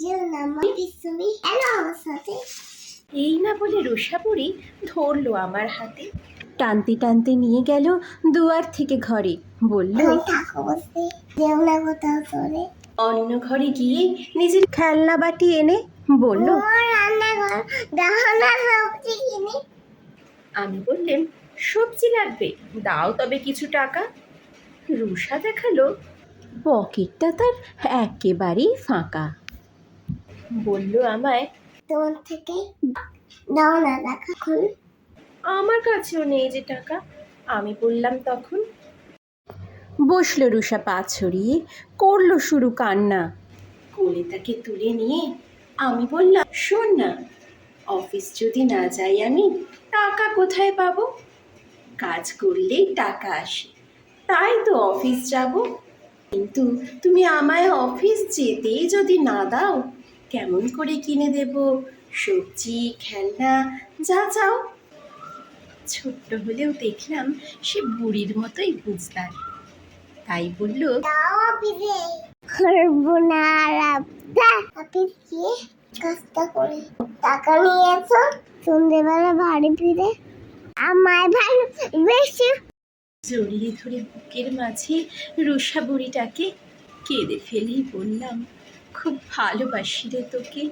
এলো আমার সাথে এই না বলে রুষাপুরি ধরলো আমার হাতে। টানতে টানতে নিয়ে গেল দুয়ার থেকে ঘরে। বলল থাকো বসে যেও না কোথাও চলে অন্য ঘরে গিয়ে নিজের খেলনা বাটি এনে বলল রান্নাঘর দেখো না সবজি কিনে আমি বললাম সবজি লাগবে দাও তবে কিছু টাকা। রুষা দেখাল পকেটটা তার একেবারেই ফাঁকা। বলল আমায়। তোমার থেকে দাও না দেখা খুন আমার কাছেও নেই যে টাকা আমি বললাম তখন। বসল রুষা পা ছড়িয়ে করল শুরু কান্না। কোলে তাকে তুলে নিয়ে আমি বললাম শোন না অফিস যদি না যাই আমি টাকা কোথায় পাবো? কাজ করলেই টাকা আসে তাই তো অফিস যাব। কিন্তু তুমি আমায় অফিস যেতেই যদি না দাও কেমন করে কিনে দেব? সবজি খেলনা যা চাও। ছোট্ট হলেও দেখলাম সে বুড়ির মতোই বুঝতার তাই বলল করব না গিয়ে কাজটা করে টাকা নিয়ে এসো সন্ধ্যেবেলা বাড়ি ফিরে আমায় ভালো বেশি জড়িয়ে ধরে বুকের মাঝে রুষা বুড়িটাকে কেঁদে ফেলেই বললাম খুব ভালোবাসি রে তোকে।